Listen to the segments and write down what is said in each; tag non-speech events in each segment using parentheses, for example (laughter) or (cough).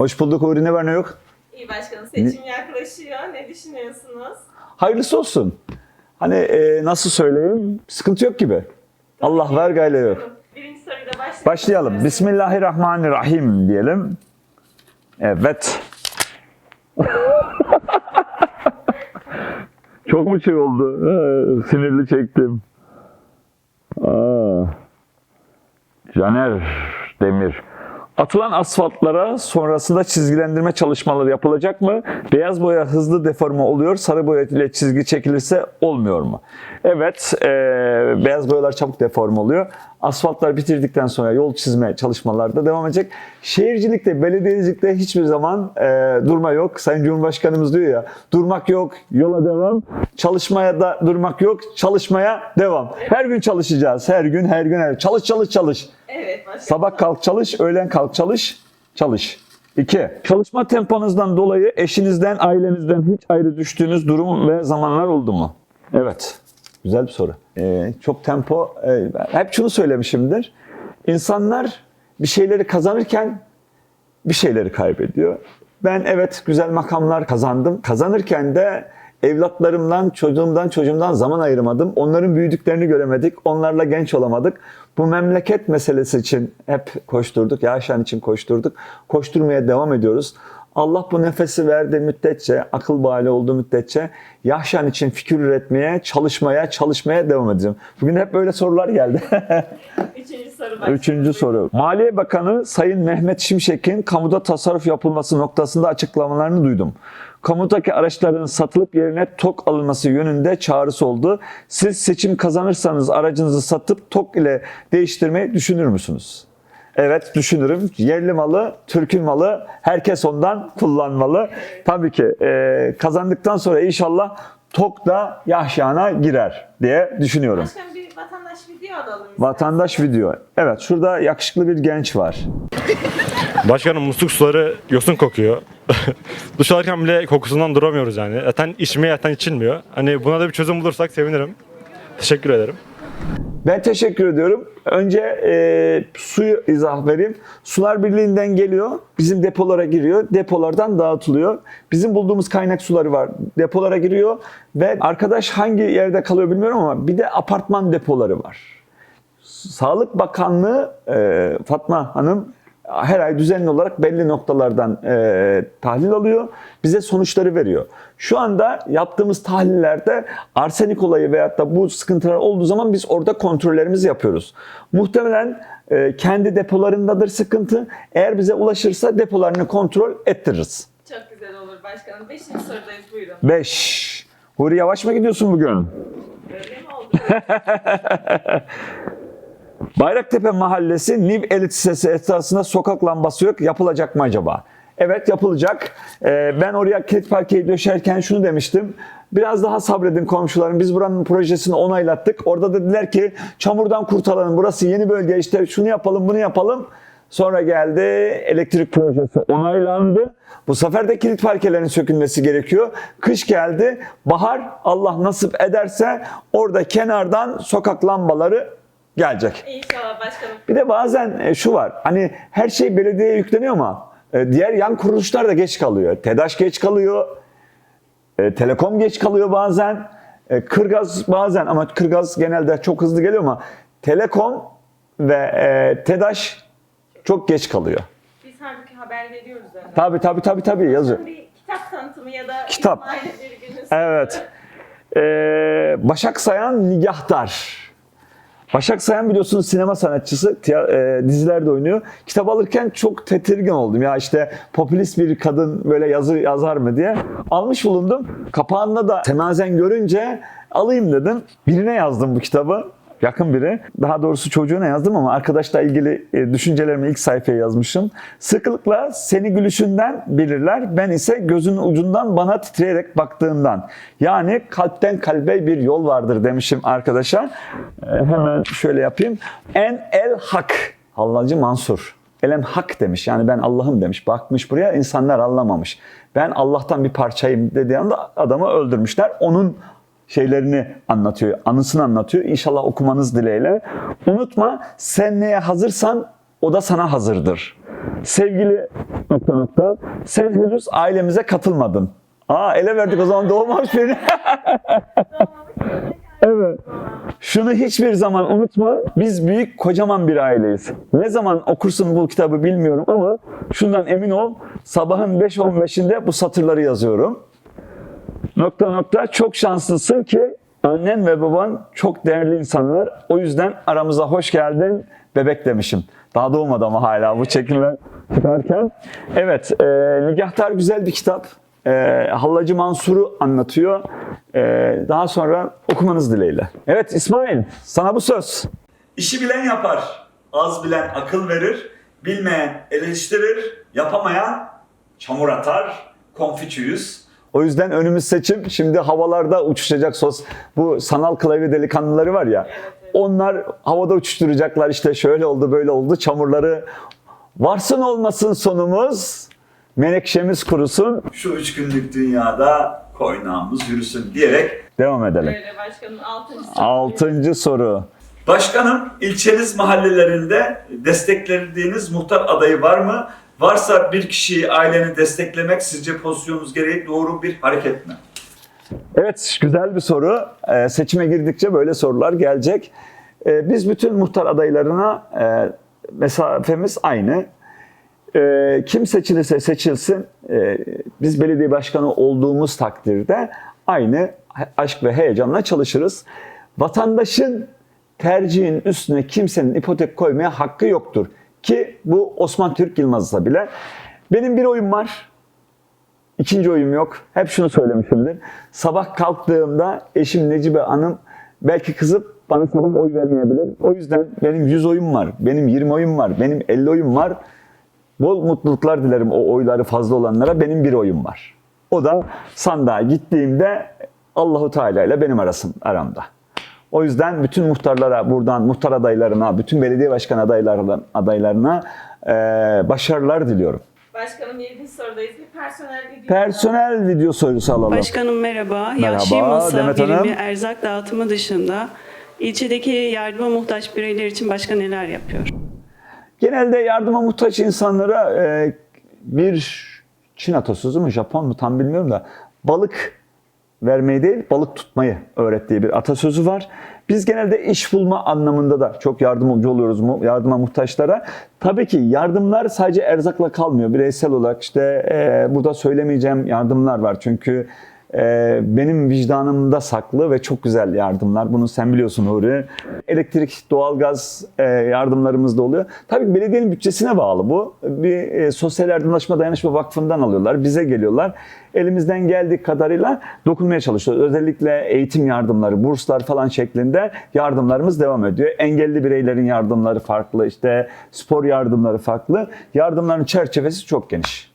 Hoş bulduk Uğur ne var ne yok? İyi başkanım seçim yaklaşıyor. Ne düşünüyorsunuz? Hayırlısı olsun. Hani e, nasıl söyleyeyim? Sıkıntı yok gibi. Allah ver gayle yok. Birinci soruyla başlayalım. Başlayalım. Bismillahirrahmanirrahim diyelim. Evet. (laughs) Çok mu şey oldu? Ha, Sinirli çektim. Aa. Caner Demir. Atılan asfaltlara sonrasında çizgilendirme çalışmaları yapılacak mı? Beyaz boya hızlı deforme oluyor, sarı boya ile çizgi çekilirse olmuyor mu? Evet, e, beyaz boyalar çabuk deforme oluyor. Asfaltlar bitirdikten sonra yol çizme çalışmaları da devam edecek. Şehircilikte, belediyecilikte hiçbir zaman e, durma yok. Sayın Cumhurbaşkanımız diyor ya, durmak yok, yola devam. Çalışmaya da durmak yok, çalışmaya devam. Her gün çalışacağız, her gün, her gün, her Çalış, çalış, çalış. Evet. Sabah kalk çalış, öğlen kalk çalış, çalış. 2. Çalışma temponuzdan dolayı eşinizden, ailenizden hiç ayrı düştüğünüz durum ve zamanlar oldu mu? Evet. Güzel bir soru. Ee, çok tempo, e, hep şunu söylemişimdir. İnsanlar bir şeyleri kazanırken bir şeyleri kaybediyor. Ben evet güzel makamlar kazandım. Kazanırken de evlatlarımdan, çocuğumdan, çocuğumdan zaman ayırmadım. Onların büyüdüklerini göremedik. Onlarla genç olamadık. Bu memleket meselesi için hep koşturduk. Yaşan için koşturduk. Koşturmaya devam ediyoruz. Allah bu nefesi verdiği müddetçe, akıl bali olduğu müddetçe Yahşan için fikir üretmeye, çalışmaya, çalışmaya devam edeceğim. Bugün hep böyle sorular geldi. (laughs) Üçüncü soru. Üçüncü soru. Maliye Bakanı Sayın Mehmet Şimşek'in kamuda tasarruf yapılması noktasında açıklamalarını duydum. Kamudaki araçların satılıp yerine TOK alınması yönünde çağrısı oldu. Siz seçim kazanırsanız aracınızı satıp TOK ile değiştirmeyi düşünür müsünüz? Evet düşünürüm. Yerli malı, Türk'ün malı, herkes ondan kullanmalı. Tabii ki e, kazandıktan sonra inşallah TOK da Yahşan'a girer diye düşünüyorum. Başkanım bir vatandaş video alalım. Vatandaş video. Evet şurada yakışıklı bir genç var. Başkanım musluk suları yosun kokuyor. (laughs) Duş alırken bile kokusundan duramıyoruz yani. Zaten içmeye zaten içilmiyor. Hani buna da bir çözüm bulursak sevinirim. Teşekkür ederim. Ben teşekkür ediyorum. Önce e, suyu izah vereyim. Sular Birliği'nden geliyor. Bizim depolara giriyor. Depolardan dağıtılıyor. Bizim bulduğumuz kaynak suları var. Depolara giriyor. Ve arkadaş hangi yerde kalıyor bilmiyorum ama bir de apartman depoları var. Sağlık Bakanlığı e, Fatma Hanım her ay düzenli olarak belli noktalardan e, tahlil alıyor. Bize sonuçları veriyor. Şu anda yaptığımız tahlillerde arsenik olayı veyahut da bu sıkıntılar olduğu zaman biz orada kontrollerimizi yapıyoruz. Muhtemelen e, kendi depolarındadır sıkıntı. Eğer bize ulaşırsa depolarını kontrol ettiririz. Çok güzel olur başkanım. Beşinci sorudayız buyurun. 5. Huri yavaş mı gidiyorsun bugün? Öyle mi oldu? (laughs) Bayraktepe Mahallesi Niv Elit Lisesi etrafında sokak lambası yok. Yapılacak mı acaba? Evet yapılacak. Ee, ben oraya kilit parkeyi döşerken şunu demiştim. Biraz daha sabredin komşularım. Biz buranın projesini onaylattık. Orada dediler ki çamurdan kurtaralım. Burası yeni bölge işte şunu yapalım bunu yapalım. Sonra geldi elektrik projesi onaylandı. Bu sefer de kilit parkelerin sökülmesi gerekiyor. Kış geldi. Bahar Allah nasip ederse orada kenardan sokak lambaları gelecek. İnşallah başkanım. Bir de bazen e, şu var. Hani her şey belediyeye yükleniyor ama e, diğer yan kuruluşlar da geç kalıyor. TEDAŞ geç kalıyor. e, Telekom geç kalıyor bazen. Kırgaz bazen ama Kırgaz genelde çok hızlı geliyor ama Telekom ve TEDAŞ çok geç kalıyor. Biz halbuki haber veriyoruz zaten. Tabi tabi tabi tabi yazıyor. Bir kitap tanıtımı ya da Kitap. Bir günün Evet. Ee, (laughs) Başak Sayan Nigahtar. Başak Sayan biliyorsunuz sinema sanatçısı, e, dizilerde oynuyor. Kitap alırken çok tedirgin oldum. Ya işte popülist bir kadın böyle yazı yazar mı diye. Almış bulundum. Kapağında da temazen görünce alayım dedim. Birine yazdım bu kitabı. Yakın biri. Daha doğrusu çocuğuna yazdım ama arkadaşla ilgili e, düşüncelerimi ilk sayfaya yazmışım. Sıklıkla seni gülüşünden bilirler. Ben ise gözün ucundan bana titreyerek baktığından. Yani kalpten kalbe bir yol vardır demişim arkadaşa. E, hemen şöyle yapayım. En el hak. Hallacı Mansur. Elem hak demiş. Yani ben Allah'ım demiş. Bakmış buraya insanlar anlamamış. Ben Allah'tan bir parçayım dediği anda adamı öldürmüşler. Onun şeylerini anlatıyor, anısını anlatıyor. İnşallah okumanız dileğiyle. Unutma sen neye hazırsan o da sana hazırdır. Sevgili Nokta nokta. Sen henüz ailemize katılmadın. Aa ele verdik o zaman doğmamış beni. (laughs) evet. Şunu hiçbir zaman unutma. Biz büyük kocaman bir aileyiz. Ne zaman okursun bu kitabı bilmiyorum ama şundan emin ol. Sabahın 5.15'inde bu satırları yazıyorum. Nokta nokta çok şanslısın ki annen ve baban çok değerli insanlar. O yüzden aramıza hoş geldin bebek demişim. Daha doğmadı ama hala bu çekimler çıkarken. Evet, e, Nigahtar güzel bir kitap. E, Hallacı Mansur'u anlatıyor. E, daha sonra okumanız dileğiyle. Evet İsmail, sana bu söz. İşi bilen yapar, az bilen akıl verir, bilmeyen eleştirir, yapamayan çamur atar, konfüçyüyüz. O yüzden önümüz seçim. Şimdi havalarda uçuşacak sos. Bu sanal klavye delikanlıları var ya. Onlar havada uçuşturacaklar işte şöyle oldu böyle oldu çamurları. Varsın olmasın sonumuz. Menekşemiz kurusun. Şu üç günlük dünyada koynağımız yürüsün diyerek devam edelim. Böyle başkanın altıncı sorusu. Altıncı soru. Başkanım, ilçeniz mahallelerinde desteklediğiniz muhtar adayı var mı? Varsa bir kişiyi aileni desteklemek sizce pozisyonunuz gereği doğru bir hareket mi? Evet, güzel bir soru. Ee, seçime girdikçe böyle sorular gelecek. Ee, biz bütün muhtar adaylarına e, mesafemiz aynı. Ee, kim seçilirse seçilsin, e, biz belediye başkanı olduğumuz takdirde aynı aşk ve heyecanla çalışırız. Vatandaşın tercihin üstüne kimsenin ipotek koymaya hakkı yoktur. Ki bu Osman Türk Yılmaz'sa bile. Benim bir oyum var. İkinci oyum yok. Hep şunu söylemişimdir. Sabah kalktığımda eşim Necibe Hanım belki kızıp bana sabah oy vermeyebilir. O yüzden benim 100 oyum var, benim 20 oyum var, benim 50 oyum var. Bol mutluluklar dilerim o oyları fazla olanlara. Benim bir oyum var. O da sandığa gittiğimde Allahu Teala ile benim arasım aramda. O yüzden bütün muhtarlara buradan muhtar adaylarına, bütün belediye başkan adaylarına, adaylarına eee, başarılar diliyorum. Başkanım yedinci sorudayız. Bir personel video. Personel video sorusu alalım. Başkanım merhaba. Merhaba, Yahşi Masa Demet birimi Hanım. erzak dağıtımı dışında ilçedeki yardıma muhtaç bireyler için başka neler yapıyor? Genelde yardıma muhtaç insanlara e, bir Çin atasözü mü Japon mu tam bilmiyorum da balık vermeyi değil balık tutmayı öğrettiği bir atasözü var. Biz genelde iş bulma anlamında da çok yardımcı oluyoruz mu yardıma muhtaçlara. Tabii ki yardımlar sadece erzakla kalmıyor. Bireysel olarak işte e, burada söylemeyeceğim yardımlar var. Çünkü benim vicdanımda saklı ve çok güzel yardımlar. Bunu sen biliyorsun Nuri. Elektrik, doğalgaz e, yardımlarımız da oluyor. Tabii belediyenin bütçesine bağlı bu. Bir e, Sosyal Yardımlaşma Dayanışma Vakfı'ndan alıyorlar. Bize geliyorlar. Elimizden geldiği kadarıyla dokunmaya çalışıyoruz. Özellikle eğitim yardımları, burslar falan şeklinde yardımlarımız devam ediyor. Engelli bireylerin yardımları farklı, işte spor yardımları farklı. Yardımların çerçevesi çok geniş.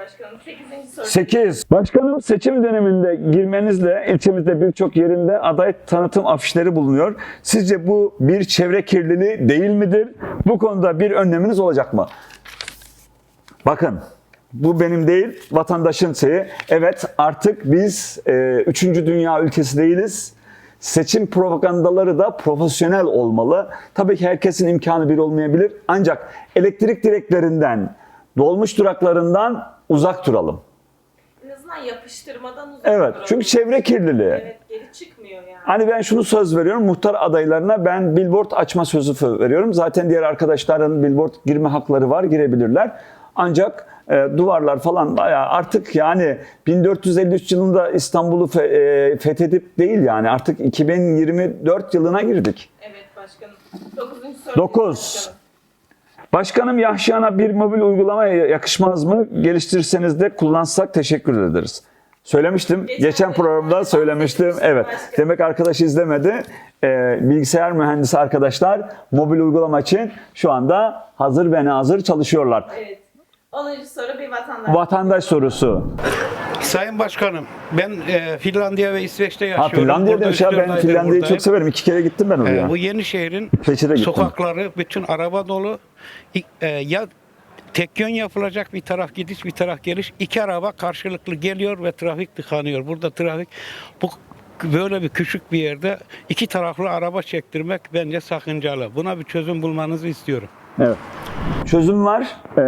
Başkanım sekizinci soru. 8. Başkanım seçim döneminde girmenizle ilçemizde birçok yerinde aday tanıtım afişleri bulunuyor. Sizce bu bir çevre kirliliği değil midir? Bu konuda bir önleminiz olacak mı? Bakın bu benim değil vatandaşın şeyi. Evet artık biz e, üçüncü dünya ülkesi değiliz. Seçim propagandaları da profesyonel olmalı. Tabii ki herkesin imkanı bir olmayabilir. Ancak elektrik direklerinden, dolmuş duraklarından uzak duralım. En azından yapıştırmadan uzak Evet duralım. çünkü çevre kirliliği. Evet geri çıkmıyor yani. Hani ben şunu söz veriyorum muhtar adaylarına ben billboard açma sözü veriyorum. Zaten diğer arkadaşların billboard girme hakları var girebilirler. Ancak e, duvarlar falan bayağı artık yani 1453 yılında İstanbul'u fe- e, fethedip değil yani artık 2024 yılına girdik. Evet başkanım. Dokuzuncu soru. Dokuz. Başkanım. Yahşiyan'a bir mobil uygulama yakışmaz mı? Geliştirirseniz de kullansak teşekkür ederiz. Söylemiştim. Geçen, Geçen programda söylemiştim. Evet. Demek arkadaş izlemedi. Ee, bilgisayar mühendisi arkadaşlar mobil uygulama için şu anda hazır ve nazır çalışıyorlar. Evet. Onuncu soru bir vatandaş. Vatandaş sorusu. Sayın Başkanım, ben e, Finlandiya ve İsveç'te Ha yaşıyorum. Finlandiya Burada demiş ya ben Finlandiya'yı çok severim. İki kere gittim ben E, oraya. bu yeni şehrin gittim. sokakları bütün araba dolu. E, ya tek yön yapılacak bir taraf gidiş bir taraf geliş. İki araba karşılıklı geliyor ve trafik tıkanıyor. Burada trafik bu böyle bir küçük bir yerde iki taraflı araba çektirmek bence sakıncalı. Buna bir çözüm bulmanızı istiyorum. Evet. Çözüm var. Ee,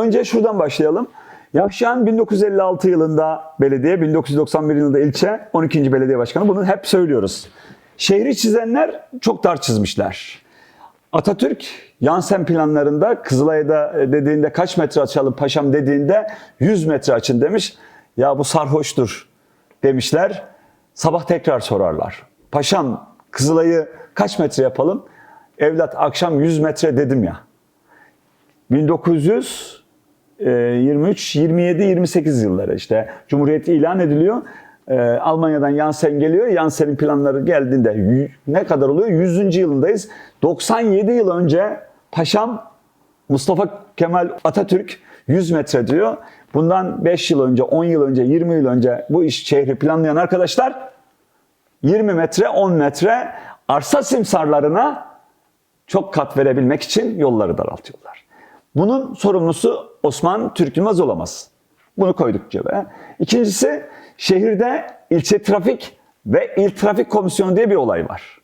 önce şuradan başlayalım. Yakşan 1956 yılında belediye, 1991 yılında ilçe, 12. belediye başkanı. Bunu hep söylüyoruz. Şehri çizenler çok dar çizmişler. Atatürk Yansen planlarında Kızılay'da dediğinde kaç metre açalım paşam dediğinde 100 metre açın demiş. Ya bu sarhoştur demişler. Sabah tekrar sorarlar. Paşam Kızılay'ı kaç metre yapalım? Evlat akşam 100 metre dedim ya. 1923, 27, 28 yılları işte Cumhuriyet ilan ediliyor. Ee, Almanya'dan Yansen geliyor. Yansen'in planları geldiğinde ne kadar oluyor? 100. yılındayız. 97 yıl önce Paşam Mustafa Kemal Atatürk 100 metre diyor. Bundan 5 yıl önce, 10 yıl önce, 20 yıl önce bu iş şehri planlayan arkadaşlar 20 metre, 10 metre arsa simsarlarına çok kat verebilmek için yolları daraltıyorlar. Bunun sorumlusu Osman Türk olamaz. Bunu koyduk cebe. İkincisi şehirde ilçe trafik ve il trafik komisyonu diye bir olay var.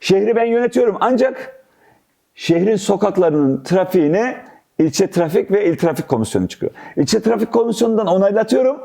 Şehri ben yönetiyorum ancak şehrin sokaklarının trafiğini ilçe trafik ve il trafik komisyonu çıkıyor. İlçe trafik komisyonundan onaylatıyorum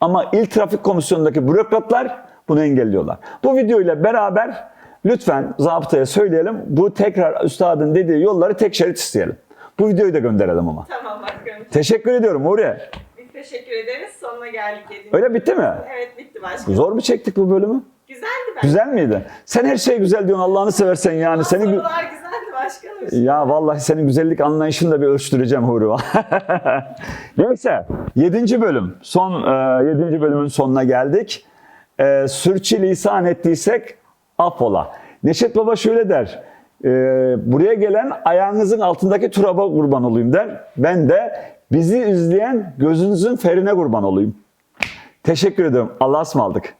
ama il trafik komisyonundaki bürokratlar bunu engelliyorlar. Bu videoyla beraber lütfen zabıtaya söyleyelim. Bu tekrar üstadın dediği yolları tek şerit isteyelim. Bu videoyu da gönderelim ama. Tamam başkanım. Teşekkür ediyorum Huriye. Biz teşekkür ederiz. Sonuna geldik yedinci. Öyle bitti mi? Evet bitti başkanım. Zor mu çektik bu bölümü? Güzeldi bence. Güzel miydi? Sen her şey güzel diyorsun Allah'ını seversen yani. Seni gü- Sorular güzeldi başkanım. Ya vallahi senin güzellik anlayışını da bir ölçtüreceğim Huri. (laughs) Neyse 7. bölüm. Son 7. bölümün sonuna geldik. E, sürçülisan ettiysek affola. Neşet Baba şöyle der. E, buraya gelen ayağınızın altındaki turaba kurban olayım der. Ben de bizi izleyen gözünüzün ferine kurban olayım. Teşekkür ediyorum. Allah'a ısmarladık.